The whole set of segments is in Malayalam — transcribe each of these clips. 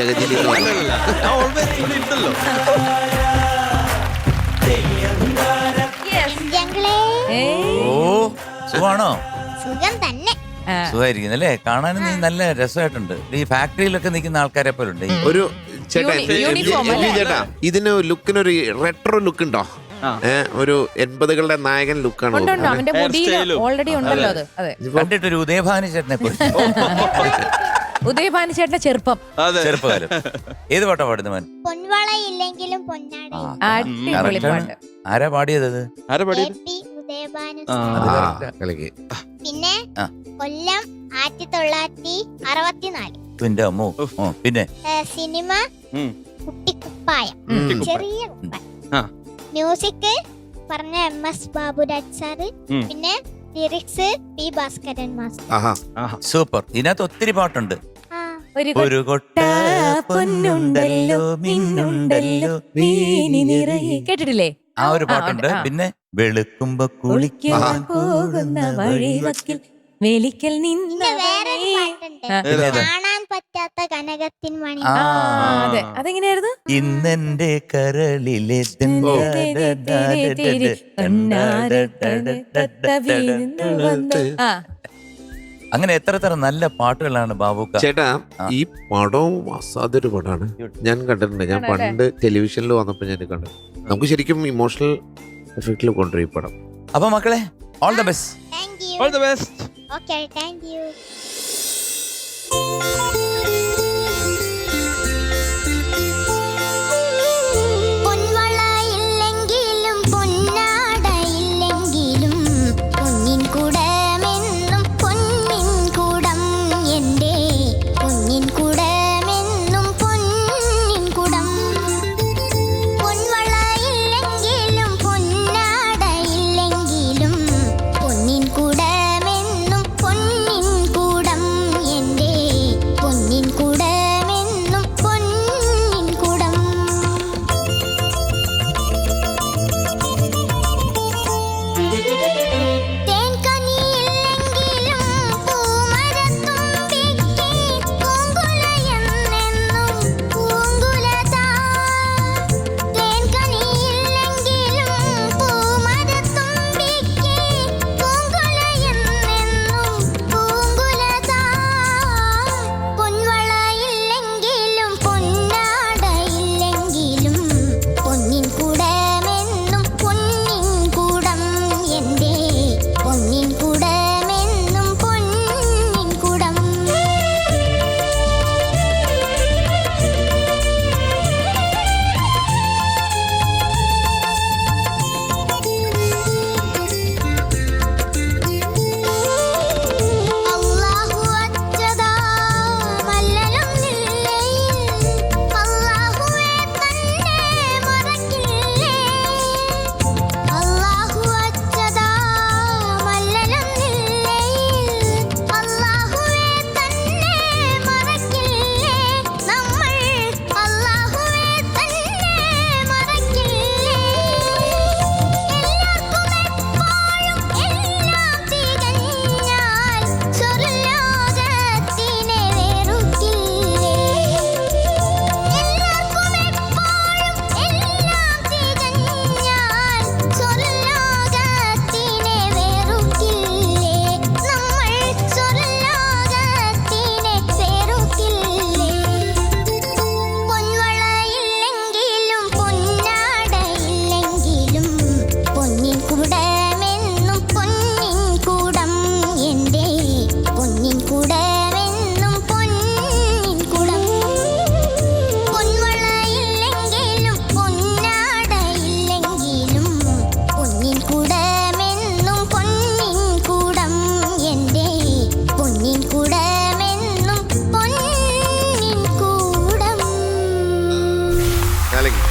ജഗജിലി എന്ന് പറഞ്ഞു ഓ സുഖാണോ? സുഖം തന്നെ. സുഖമായിരിക്കുന്നു അല്ലേ കാണാൻ നീ നല്ല രസമായിട്ടുണ്ട്. ഈ ഫാക്ടറിയിലൊക്കെ നിൽക്കുന്ന ആൾക്കാരെ പോലെ ഉണ്ട് ഒരു ചേട്ടാ? ഇതിന് ലുക്കിനൊരു റെട്രോ ലുക്ക് ഉണ്ടോ? ഒരു എൺപതുകളുടെ നായകൻ ലുക്കാണ് ഉണ്ട് ഉണ്ട് അവന്റെ Hair മുടിയിൽ style ഉം. ഓൾറെഡി ഉണ്ടല്ലോ അതെ. കണ്ടിട്ടൊരു ഉദയഭാനു ചേട്ടനെ പോലെ. ഉദയഭാനു ചേട്ടന്റെ ചെറുപ്പം. അതെ. ചെറുപ്പകാലം. ഏത് പാട്ടാ പാടുന്നത് മാൻ? പൊൻവളയില്ലെങ്കിലും പൊന്നാട. അടിപൊളി correct ആണ്. പാട്ട് ആരാ പാടിയത് അത്? ആരാ പാടിയത്? ഉദയഭാനു ആ. അത് correct ആ. കളിക്ക്. പിന്നെ ആ. കൊല്ലം ആയിരത്തി തൊള്ളായിരത്തി അറുപത്തിനാല്. പിന്നെ അമ്മോ. ഓ പിന്നെ? സിനിമ ഉം. കുട്ടിക്കുപ്പായം. ഉം. ചെറിയ കുപ്പായം. ആ. മ്യൂസിക് പറഞ്ഞ എം എസ് ബാബുരാജ് സാറ്. ഉം. പിന്നെ ലിറിക്സ് പി ഭാസ്കരൻ മാസ്റ്റർ. ആഹാ. ആഹാ. സൂപ്പർ. ഇതിനകത്ത് ഒത്തിരി പാട്ടുണ്ട്. ഒരു കൊട്ട പൊന്നുണ്ടല്ലോ മിന്നുണ്ടല്ലോ വീനി നിറയെ കേട്ടിട്ടില്ലേ ആ ഒരു പാട്ടുണ്ട് പിന്നെ വെളുക്കുമ്പോ കുളിക്കാൻ പോകുന്ന വഴിവക്കിൽ വെലിക്കൽ നിന്ന വേറൊരു പാട്ടുണ്ട് കാണാൻ പറ്റാത്ത കനകത്തിൻ മണി ആ. അതെ അതെങ്ങനെയായിരുന്നു ഇന്നെന്റെ കരളിലെ ഓ. ആ അങ്ങനെ എത്ര എത്ര നല്ല പാട്ടുകളാണ് ബാബുക്ക. ചേട്ടാ ഈ പടവും അസാധ്യൊരു പടമാണ്. ഞാൻ കണ്ടിട്ടുണ്ട്. ഞാൻ പണ്ട് ടെലിവിഷനിൽ വന്നപ്പോൾ ഞാൻ കണ്ടു. നമുക്ക് ശരിക്കും ഇമോഷണൽ എഫക്റ്റിൽ കൊണ്ടുവരും ഈ പടം. അപ്പൊ മക്കളെ all the best all the best okay thank you കലങ്ങി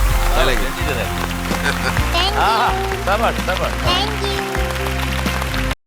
ആ സബാഷ് സബാഷ് താങ്ക് യു